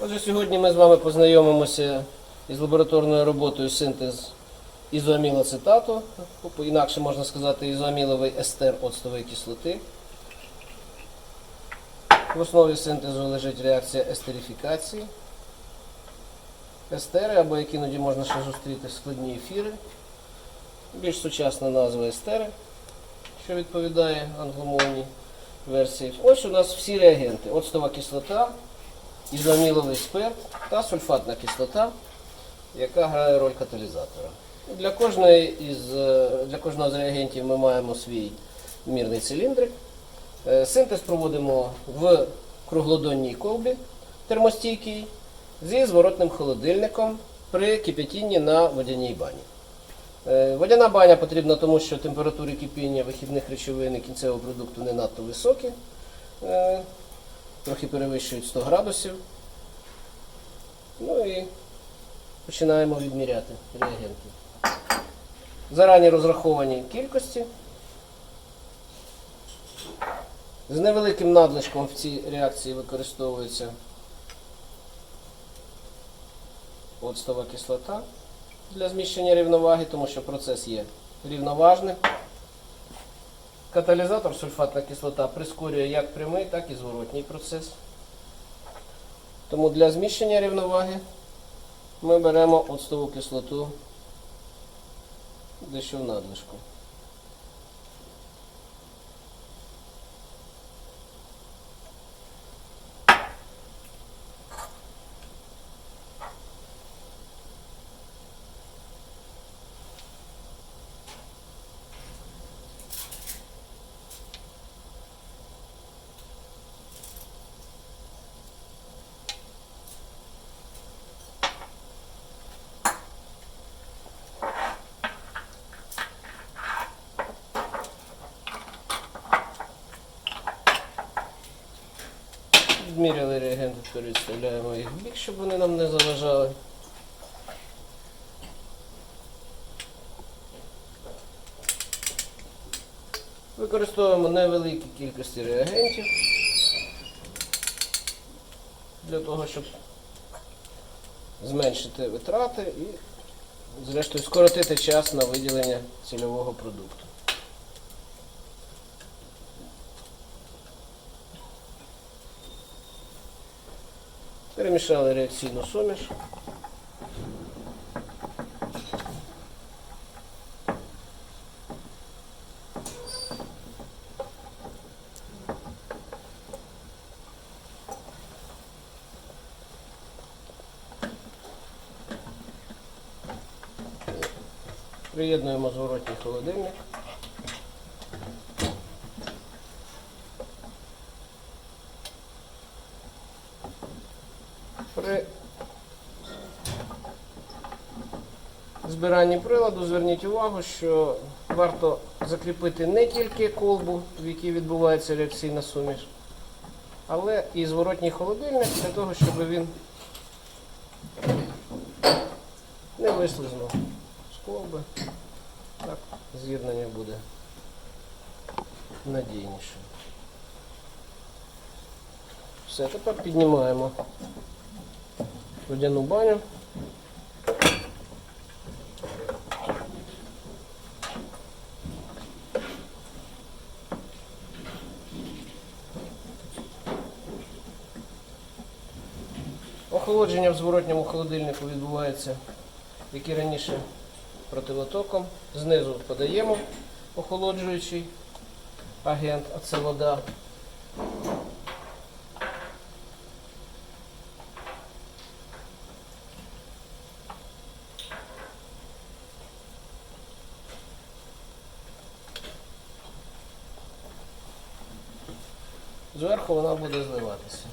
Отже, сьогодні ми з вами познайомимося із лабораторною роботою синтез ізоамілоцитату, інакше можна сказати ізоаміловий естер оцтової кислоти. В основі синтезу лежить реакція естерифікації. Естери, або як іноді можна ще зустріти складні ефіри. Більш сучасна назва естери, що відповідає англомовній версії. Ось у нас всі реагенти. Оцтова кислота, ізоаміловий спирт та сульфатна кислота, яка грає роль каталізатора. Для, кожної із, е, для кожного з реагентів ми маємо свій мірний циліндрик. Е, Синтез проводимо в круглодонній колбі термостійкій зі зворотним холодильником при кип'ятінні на водяній бані. Е, Водяна баня потрібна тому, що температури кипіння вихідних речовин і кінцевого продукту не надто високі, трохи перевищують 100 градусів. Ну і починаємо відміряти реагенти. Зарані розраховані кількості. З невеликим надлишком в цій реакції використовується оцтова кислота для зміщення рівноваги, тому що процес є рівноважним. Каталізатор сульфатна кислота прискорює як прямий, так і зворотній процес. Тому для зміщення рівноваги ми беремо оцтову кислоту дещо в надлишку. Відставляємо їх в бік, щоб вони нам не заважали. Використовуємо невеликі кількості реагентів для того, щоб зменшити витрати і, зрештою, скоротити час на виділення цільового продукту. Перемішали реакційну суміш. Приєднуємо зворотній холодильник. При збиранні приладу зверніть увагу, що варто закріпити не тільки колбу, в якій відбувається реакційна суміш, але і зворотній холодильник для того, щоб він не вислизнув з колби. Так, з'єднання буде надійніше. Все, тепер піднімаємо водяну баню. Охолодження в зворотньому холодильнику відбувається, як і раніше, противотоком. Знизу подаємо охолоджуючий агент, а це вода. Зверху вона буде зливатися.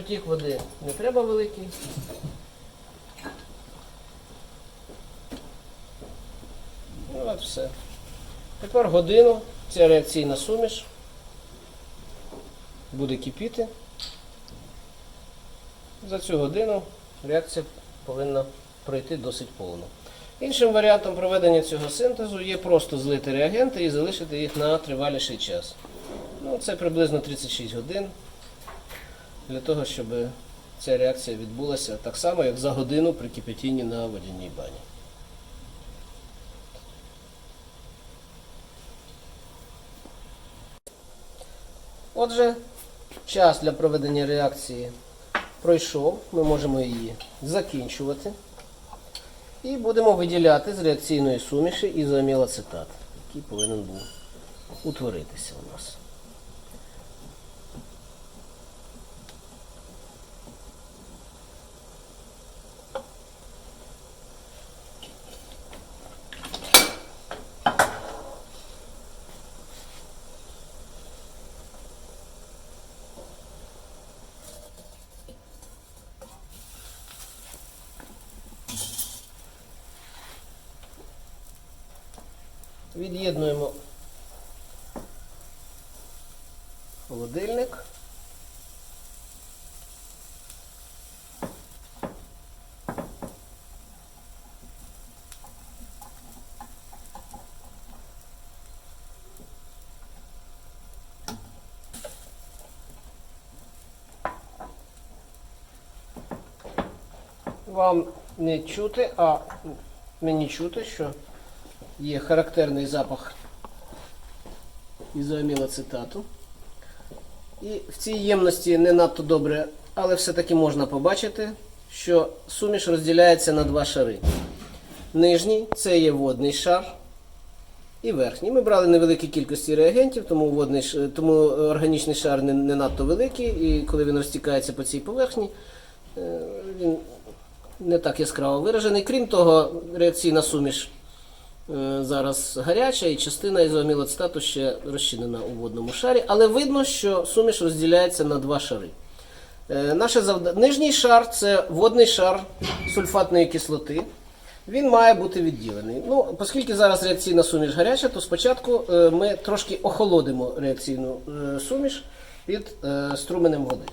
Потік води не треба великий. Ну от все. Тепер годину ця реакційна суміш буде кипіти. За цю годину реакція повинна пройти досить повно. Іншим варіантом проведення цього синтезу є просто злити реагенти і залишити їх на триваліший час. Ну, це приблизно 36 годин для того, щоб ця реакція відбулася так само, як за годину при кипятінні на водяній бані. Отже, час для проведення реакції пройшов, ми можемо її закінчувати. І будемо виділяти з реакційної суміші ізоамілацетат, який повинен був утворитися у нас. Від'єднуємо холодильник. Вам не чути, а мені чути, що є характерний запах ізоамілоцитату. І в цій ємності не надто добре, але все-таки можна побачити, що суміш розділяється на два шари. Нижній це є водний шар і верхній. Ми брали невеликі кількості реагентів, тому, водний, тому органічний шар не, не надто великий, і коли він розтікається по цій поверхні, е, він не так яскраво виражений. Крім того, реакційна суміш зараз гаряча і частина ізоамілоцитату ще розчинена у водному шарі, але видно, що суміш розділяється на два шари. Е, Наше завда... Нижній шар це водний шар сульфатної кислоти. Він має бути відділений. Ну, оскільки зараз реакційна суміш гаряча, то спочатку е, ми трошки охолодимо реакційну е, суміш під е, струменем води.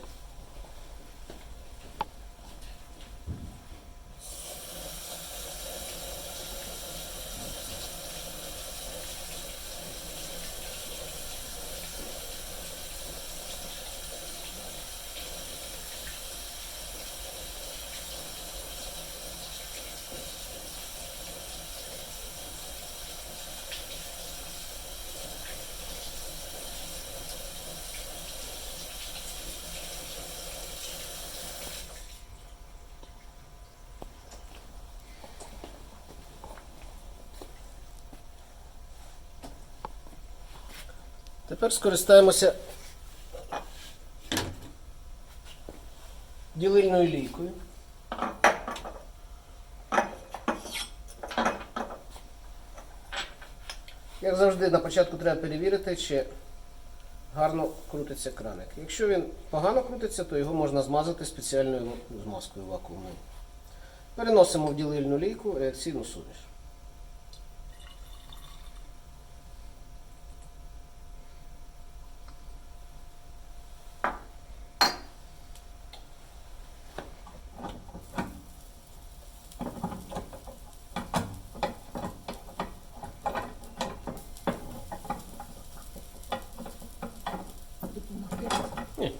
Тепер скористаємося ділильною лійкою. Як завжди, на початку треба перевірити, чи гарно крутиться краник. Якщо він погано крутиться, то його можна змазати спеціальною змазкою вакуумною. Переносимо в ділильну лійку реакційну суміш. Ні.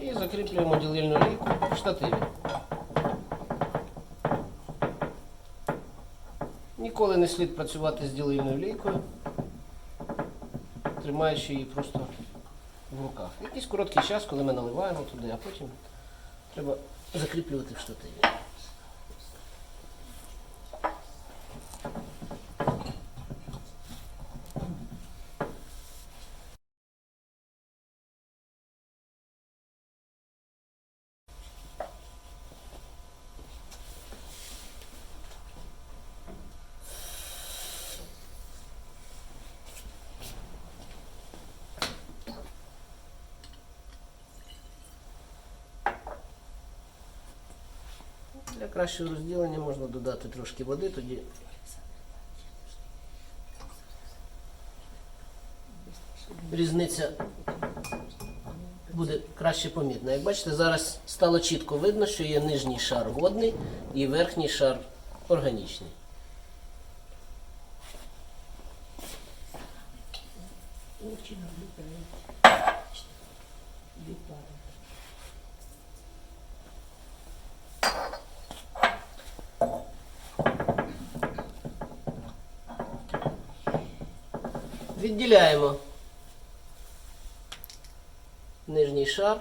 І закріплюємо ділильну лійку в штативі. Ніколи не слід працювати з ділильною лійкою, тримаючи її просто в руках. Якийсь короткий час, коли ми наливаємо туди, а потім треба закріплювати в штативі. Для кращого розділення можна додати трошки води, тоді різниця буде краще помітна. Як бачите, зараз стало чітко видно, що є нижній шар водний і верхній шар органічний. Очень облетает. Две пары. Відділяємо нижній шар.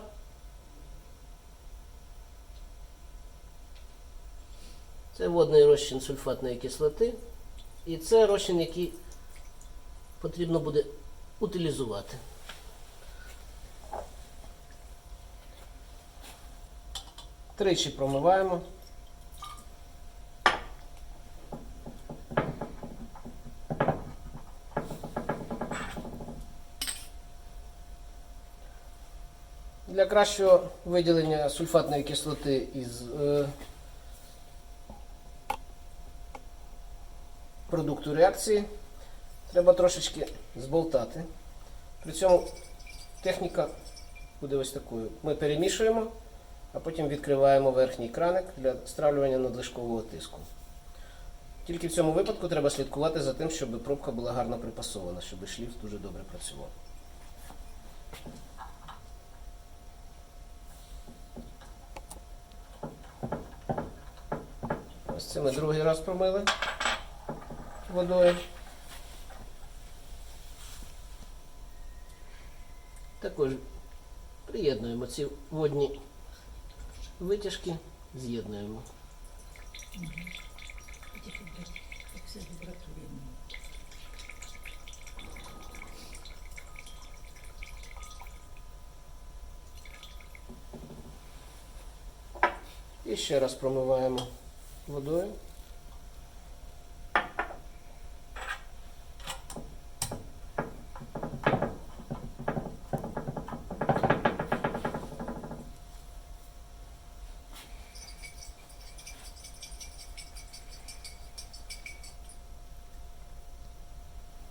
Це водний розчин сульфатної кислоти. І це розчин, який потрібно буде утилізувати. Тричі промиваємо. Для кращого виділення сульфатної кислоти із е, продукту реакції треба трошечки зболтати. При цьому техніка буде ось такою. Ми перемішуємо, а потім відкриваємо верхній краник для стравлювання надлишкового тиску. Тільки в цьому випадку треба слідкувати за тим, щоб пробка була гарно припасована, щоб шліф дуже добре працював. це ми другий раз промили водою. Також приєднуємо ці водні витяжки, з'єднуємо. Эти температуры, как все температуры. І ще раз промиваємо водою.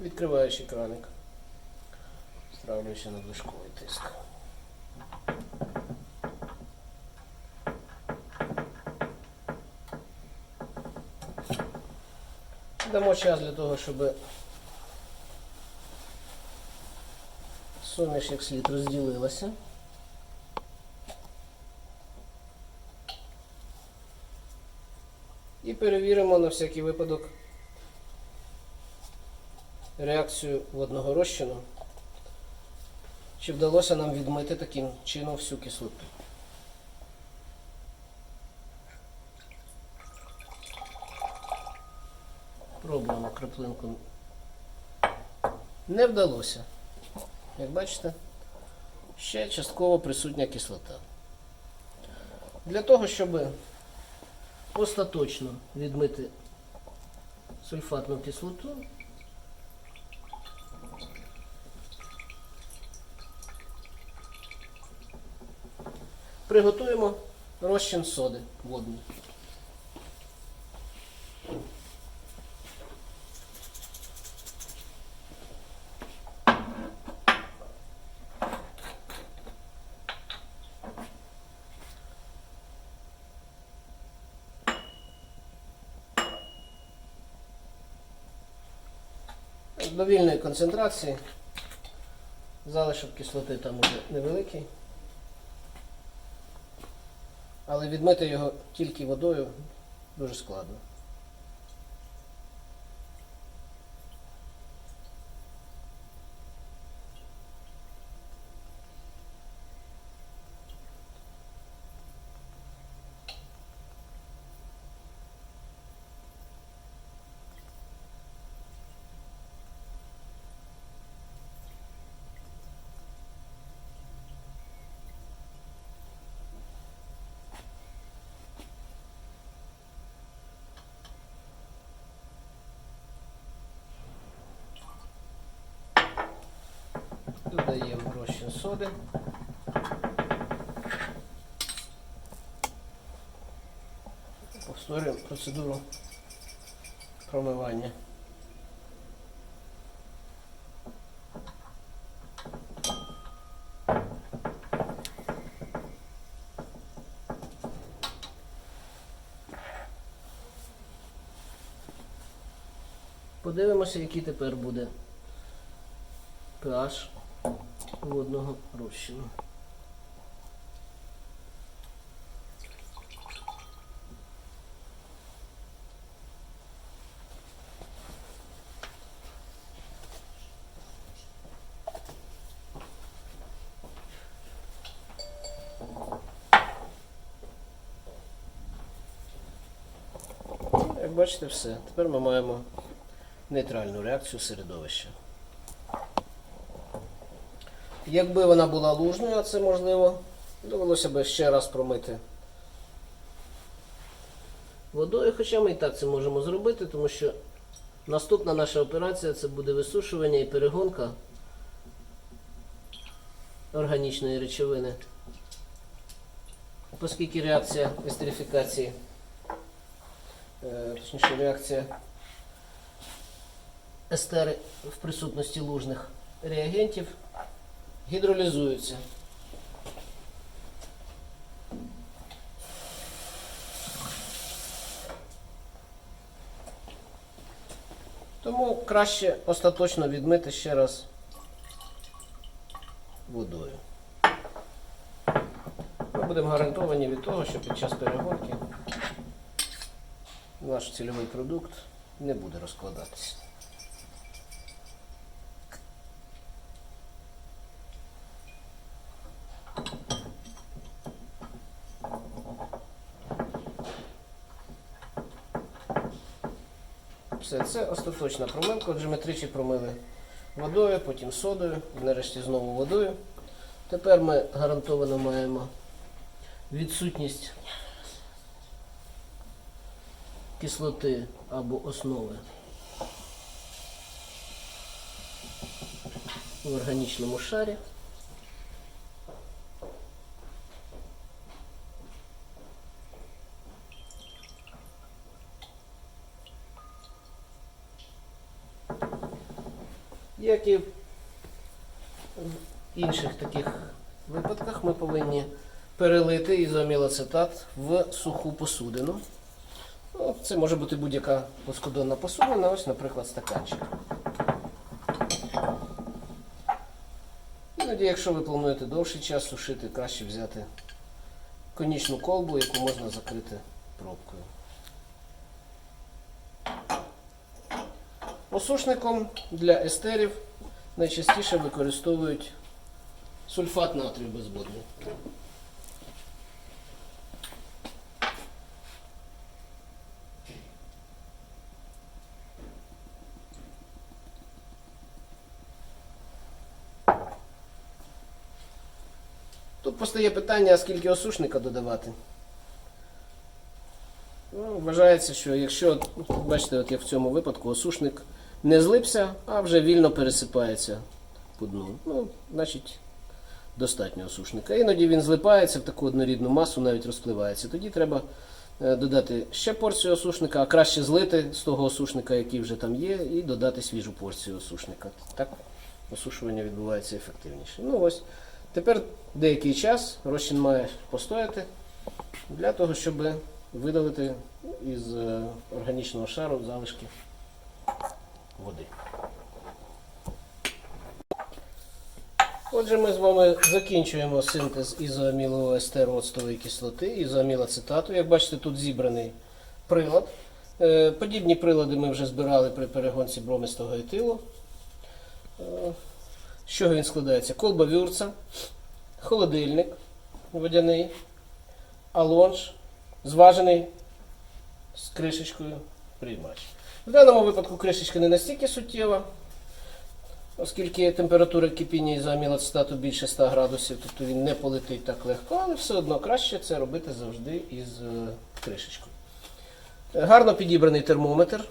відкриваєш Відкриваючи краник, стравлюючи надлишковий тиск. Дамо час для того, щоб суміш як слід розділилася. І перевіримо на всякий випадок реакцію водного розчину. Чи вдалося нам відмити таким чином всю кислоту. Пробуємо краплинку. Не вдалося. Як бачите, ще частково присутня кислота. Для того, щоб остаточно відмити сульфатну кислоту, приготуємо розчин соди водний. До вільної концентрації. Залишок кислоти там уже невеликий. Але відмити його тільки водою дуже складно. Додаємо розчин соди. Повторюємо процедуру промивання. Подивимося, який тепер буде pH водного розчину. Ну, Як бачите, все. Тепер ми маємо нейтральну реакцію середовища. Якби вона була лужною, а це можливо, довелося б ще раз промити водою, хоча ми і так це можемо зробити, тому що наступна наша операція це буде висушування і перегонка органічної речовини. Оскільки реакція естерифікації, е, точніше реакція естери в присутності лужних реагентів гідролізуються. Тому краще остаточно відмити ще раз водою. Ми будемо гарантовані від того, що під час перегонки наш цільовий продукт не буде розкладатися. Все, це остаточна промивка. Отже, ми тричі промили водою, потім содою, нарешті знову водою. Тепер ми гарантовано маємо відсутність кислоти або основи в органічному шарі. Як і в інших таких випадках, ми повинні перелити ізоамілоцетат в суху посудину. Ну, це може бути будь-яка плоскодонна посудина, ось, наприклад, стаканчик. Іноді, якщо ви плануєте довший час сушити, краще взяти конічну колбу, яку можна закрити пробкою. Осушником для естерів найчастіше використовують сульфат натрію безводний. Тут постає питання, скільки осушника додавати. Ну, вважається, що якщо, бачите, от як в цьому випадку осушник не злипся, а вже вільно пересипається по дну. Ну, значить, достатньо осушника. Іноді він злипається в таку однорідну масу, навіть розпливається. Тоді треба е, додати ще порцію осушника, а краще злити з того осушника, який вже там є, і додати свіжу порцію осушника. Так осушування відбувається ефективніше. Ну ось. Тепер деякий час розчин має постояти для того, щоб видалити із е, органічного шару залишки води. Отже, ми з вами закінчуємо синтез ізоамілового естеру оцтової кислоти, ізоамілоцетату. Як бачите, тут зібраний прилад. Е, Подібні прилади ми вже збирали при перегонці бромистого етилу. З чого він складається? Колба вюрца, холодильник водяний, алонж, зважений з кришечкою приймач. В даному випадку кришечка не настільки суттєва, оскільки температура кипіння ізоамілоцетату більше 100 градусів, тобто він не полетить так легко, але все одно краще це робити завжди із е, кришечкою. Гарно підібраний термометр.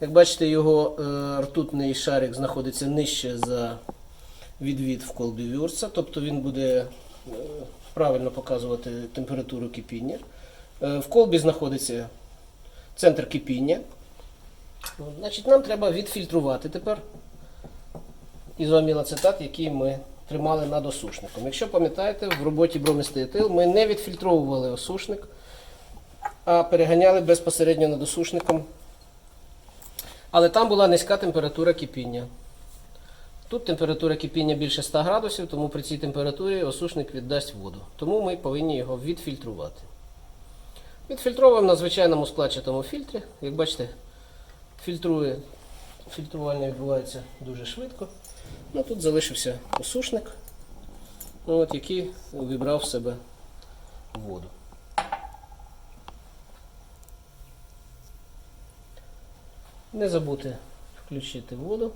Як бачите, його е, ртутний шарик знаходиться нижче за відвід в колбі вюрца, тобто він буде е, правильно показувати температуру кипіння. Е, В колбі знаходиться центр кипіння. Значить, нам треба відфільтрувати тепер ізоамілоцетат, який ми тримали над осушником. Якщо пам'ятаєте, в роботі бромистий етил ми не відфільтровували осушник, а переганяли безпосередньо над осушником. Але там була низька температура кипіння. Тут температура кипіння більше 100 градусів, тому при цій температурі осушник віддасть воду. Тому ми повинні його відфільтрувати. Відфільтровуємо на звичайному складчатому фільтрі. Як бачите, фільтрує, фільтрування відбувається дуже швидко. Ну, тут залишився осушник, ну, от, який вибрав в себе воду. Не забудьте включити воду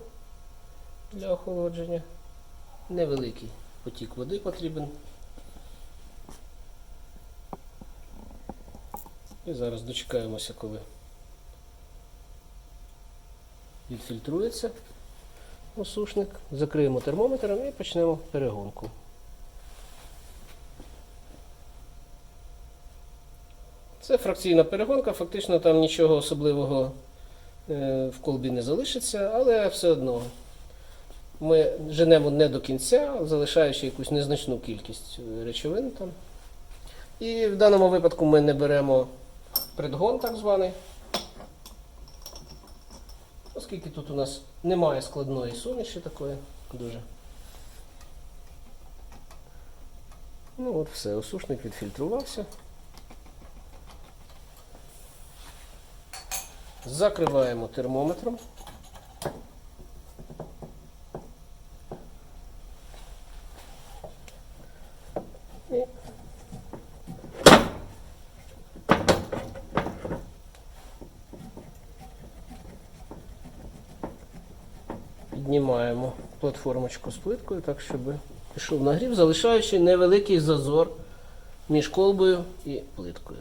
для охолодження. Невеликий потік води потрібен. І зараз дочекаємося, коли відфільтрується осушник. Закриємо термометром і почнемо перегонку. Це фракційна перегонка, фактично там нічого особливого е, в колбі не залишиться, але все одно ми женемо не до кінця, залишаючи якусь незначну кількість е, речовин там. І в даному випадку ми не беремо предгон так званий. Оскільки тут у нас немає складної суміші такої дуже. Ну от все, осушник відфільтрувався. Закриваємо термометром. Піднімаємо платформочку з плиткою так, щоб пішов нагрів, залишаючи невеликий зазор між колбою і плиткою.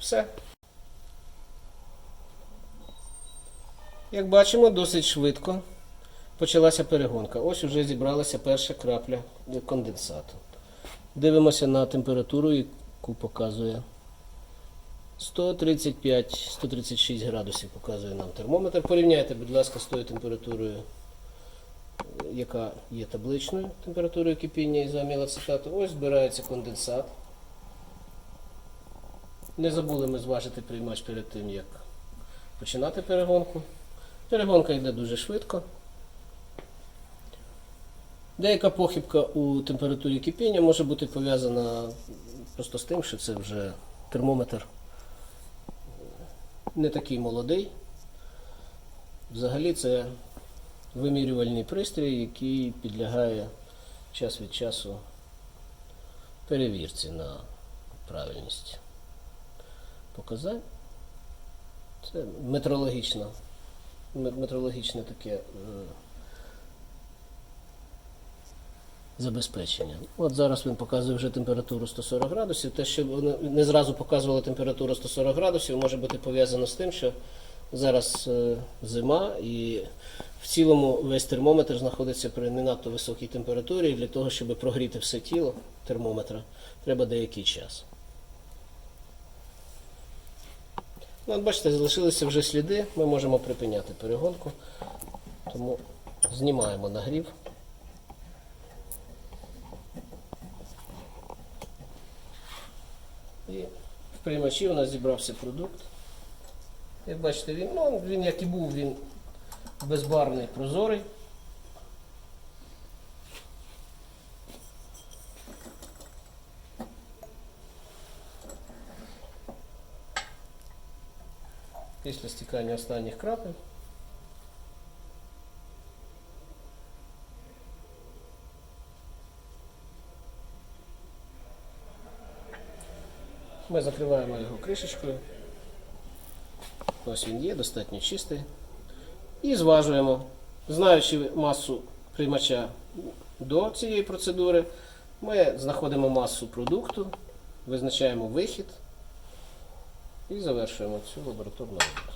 Все. Як бачимо, досить швидко почалася перегонка. Ось уже зібралася перша крапля конденсату. Дивимося на температуру, яку показує 135-136 градусів показує нам термометр. Порівняйте, будь ласка, з тою температурою, яка є табличною температурою кипіння ізоамілацетату. Ось збирається конденсат. Не забули ми зважити приймач перед тим, як починати перегонку. Перегонка йде дуже швидко. Деяка похибка у температурі кипіння може бути пов'язана просто з тим, що це вже термометр не такий молодий. Взагалі це вимірювальний пристрій, який підлягає час від часу перевірці на правильність показань. Це метрологічне таке е, забезпечення. От зараз він показує вже температуру 140 градусів. Те, що не зразу показувало температуру 140 градусів, може бути пов'язано з тим, що зараз е, зима і в цілому весь термометр знаходиться при не надто високій температурі, і для того, щоб прогріти все тіло термометра, треба деякий час. Ну, от бачите, залишилися вже сліди, ми можемо припиняти перегонку, тому знімаємо нагрів. І в приймачі у нас зібрався продукт. Як бачите, він, ну, він як і був, він безбарвний, прозорий. Після стікання останніх крапель. Ми закриваємо його кришечкою. Ось він є, достатньо чистий. І зважуємо. Знаючи масу приймача до цієї процедури, ми знаходимо масу продукту, визначаємо вихід і завершуємо цю лабораторну роботу.